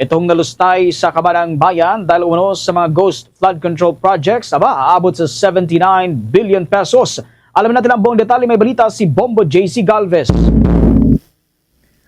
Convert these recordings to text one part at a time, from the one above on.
Itong nalustay sa kabanang bayan dahil umano sa mga ghost flood control projects, aba, aabot sa 79 billion pesos. Alam natin ang buong detalye, may balita si Bombo JC Galvez.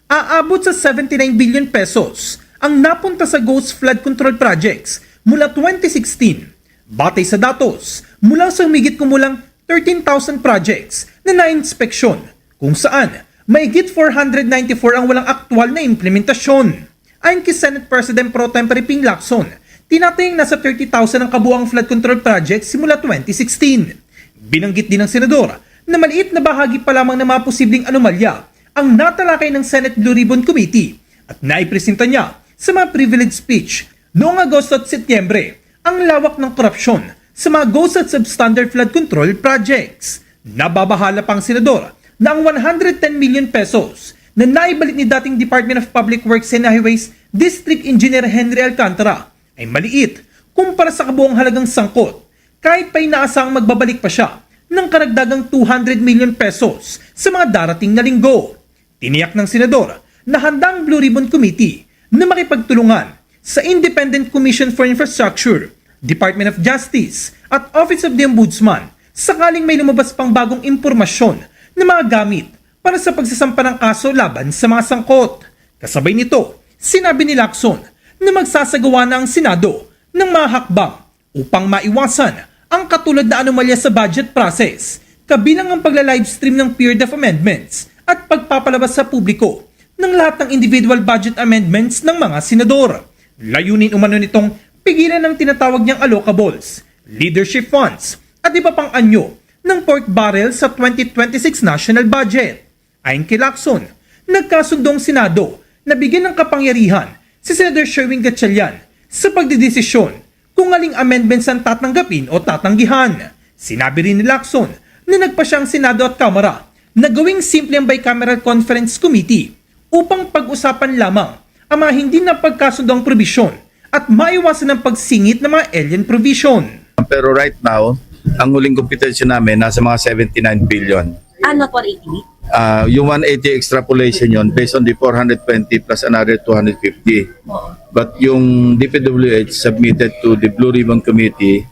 aabot sa 79 billion pesos ang napunta sa ghost flood control projects mula 2016. Batay sa datos, mula sa humigit kumulang 13,000 projects na na-inspeksyon kung saan mahigit 494 ang walang aktwal na implementasyon. Ayon kay Senate President Pro Tempore Ping Lacson, tinatayang nasa 30,000 ang kabuang flood control project simula 2016. Binanggit din ng senador na maliit na bahagi pa lamang ng mga posibleng anomalya ang natalakay ng Senate Blue Ribbon Committee at naipresenta niya sa mga privilege speech noong Agosto at Setyembre ang lawak ng korupsyon sa mga ghost at substandard flood control projects. Nababahala pang senador na ang 110 million pesos na naibalik ni dating Department of Public Works and Highways District Engineer Henry Alcantara ay maliit kumpara sa kabuong halagang sangkot kahit pa inaasang magbabalik pa siya ng karagdagang 200 million pesos sa mga darating na linggo. Tiniyak ng senador na handa ang Blue Ribbon Committee na makipagtulungan sa Independent Commission for Infrastructure, Department of Justice at Office of the Ombudsman sakaling may lumabas pang bagong impormasyon na mga gamit para sa pagsasampa ng kaso laban sa mga sangkot. Kasabay nito, sinabi ni Lacson na magsasagawa na ang Senado ng mga hakbang upang maiwasan ang katulad na anomalya sa budget process, kabilang ang pagla-livestream ng period of amendments at pagpapalabas sa publiko ng lahat ng individual budget amendments ng mga senador. Layunin umano nitong pigilan ng tinatawag niyang allocables, leadership funds, at iba pang anyo ng pork barrel sa 2026 national budget. Ayon kay Lacson, nagkasundong Senado na bigyan ng kapangyarihan si Senator Sherwin Gatchalian sa pagdidesisyon kung aling amendments ang tatanggapin o tatanggihan. Sinabi rin ni Lacson na nagpa siyang Senado at Kamara na gawing simple ang bicameral conference committee upang pag-usapan lamang ang mga hindi na pagkasundong probisyon at maiwasan ang pagsingit ng mga alien provision. Pero right now, ang huling computation namin nasa mga 79 billion. Ah, not 180? Ah, yung 180 extrapolation yon based on the 420 plus another 250. Oo. But yung DPWH submitted to the Blue Ribbon Committee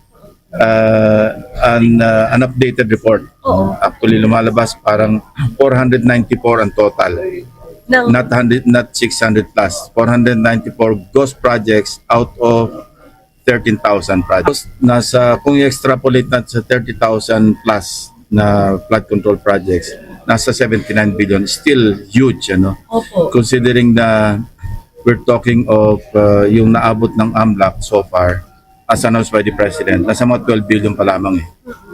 uh, an, uh, an updated report. Oo. Actually lumalabas parang 494 ang total. Ng, Not 100 not 600 plus. 494 ghost projects out of 13,000 projects. Nasa kung i-extrapolate natin sa 30,000 plus na flood control projects, nasa 79 billion. Still huge, ano? opo. Considering na we're talking of uh, yung naabot ng AMLAC so far as announced by the President, nasa mga 12 billion pa lamang eh,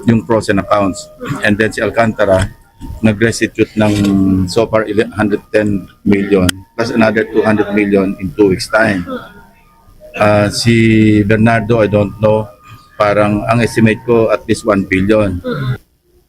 yung pros and accounts. And then si Alcantara, nag-restitute ng so far 110 million plus another 200 million in two weeks time. Uh, si Bernardo, I don't know, parang ang estimate ko at least 1 billion.